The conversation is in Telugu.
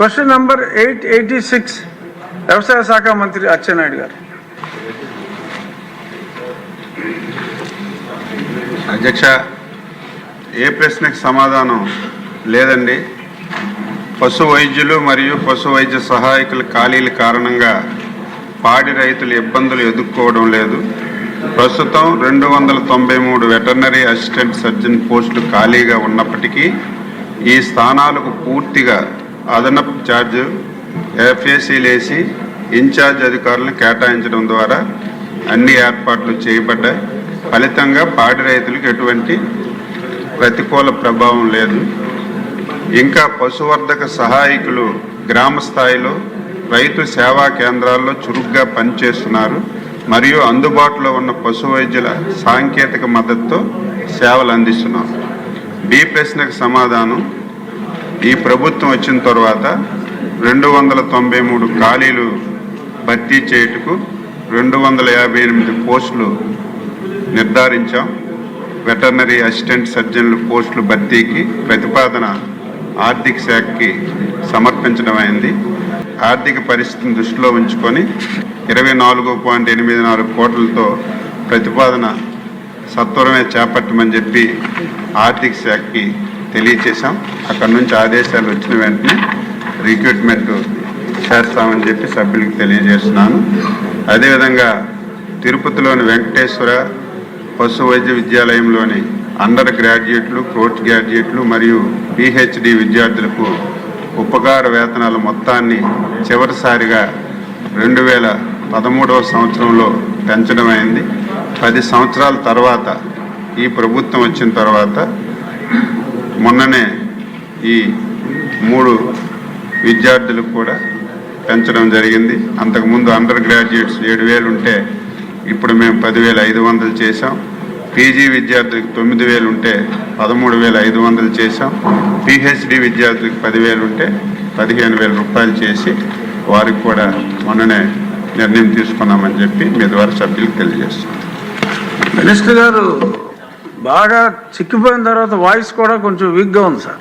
Question number eight eighty six వ్యవసాయ శాఖ మంత్రి అచ్చెన్నాయుడు గారు. అధ్యక్ష ఏ ప్రశ్నకి సమాధానం లేదండి. పశు వైద్యులు మరియు పశు వైద్య సహాయకుల ఖాళీల కారణంగా పాడి రైతులు ఇబ్బందులు ఎదుర్కోవడం లేదు. ప్రస్తుతం రెండు వందల తొంభై మూడు వెటర్నరీ అసిస్టెంట్ సర్జన్ పోస్టులు ఖాళీగా ఉన్నప్పటికీ ఈ స్థానాలకు పూర్తిగా అదనపు ఛార్జ్ ఎఫ్ఏసీలేసి ఇన్ఛార్జ్ అధికారులను కేటాయించడం ద్వారా అన్ని ఏర్పాట్లు చేయబడ్డాయి. ఫలితంగా పాడి రైతులకు ఎటువంటి ప్రతికూల ప్రభావం లేదు. ఇంకా పశువర్ధక సహాయకులు గ్రామ స్థాయిలో రైతు సేవా కేంద్రాల్లో చురుగ్గా పనిచేస్తున్నారు. మరియు అందుబాటులో ఉన్న పశు వైద్యుల సాంకేతిక మద్దతుతో సేవలు అందిస్తున్నారు. బి ప్రశ్నకు సమాధానం ఈ ప్రభుత్వం వచ్చిన తర్వాత రెండు వందల తొంభై మూడు ఖాళీలు భర్తీ చేయుటకు రెండు వందల యాభై ఎనిమిది పోస్టులు నిర్ధారించాం. వెటర్నరీ అసిస్టెంట్ సర్జన్లు పోస్టులు భర్తీకి ప్రతిపాదన ఆర్థిక శాఖకి సమర్పించడం అయింది. ఆర్థిక పరిస్థితిని దృష్టిలో ఉంచుకొని ఇరవై నాలుగు పాయింట్ ఎనిమిది నాలుగు కోట్లతో ప్రతిపాదన సత్వరమే చేపట్టమని చెప్పి ఆర్థిక శాఖకి తెలియచేశాం. అక్కడ నుంచి ఆదేశాలు వచ్చిన వెంటనే రిక్రూట్మెంట్ చేస్తామని చెప్పి సభ్యులకు తెలియజేస్తున్నాను. అదేవిధంగా తిరుపతిలోని వెంకటేశ్వర పశు వైద్య విద్యాలయంలోని అండర్ గ్రాడ్యుయేట్లు పోస్ట్ గ్రాడ్యుయేట్లు మరియు పిహెచ్డి విద్యార్థులకు ఉపకార వేతనాల మొత్తాన్ని చివరిసారిగా రెండు వేల పదమూడవ సంవత్సరంలో పెంచడం అయింది పది సంవత్సరాల తర్వాత ఈ ప్రభుత్వం వచ్చిన తర్వాత మొన్ననే ఈ మూడు విద్యార్థులకు కూడా పెంచడం జరిగింది. అంతకుముందు అండర్ గ్రాడ్యుయేట్స్ ఏడు వేలు ఉంటే ఇప్పుడు మేము పదివేల ఐదు వందలు చేసాం పీజీ విద్యార్థులకు తొమ్మిది వేలు ఉంటే పదమూడు వేల ఐదు వందలు చేసాం పిహెచ్డి విద్యార్థులకు పదివేలు ఉంటే పదిహేను వేల రూపాయలు చేసి వారికి కూడా మొన్ననే నిర్ణయం తీసుకున్నామని చెప్పి మీ ద్వారా సభ్యులకు తెలియజేస్తాం మినిస్టర్ గారు బాగా చిక్కిపోయిన తర్వాత వాయిస్ కూడా కొంచెం వీక్గా ఉంది సార్.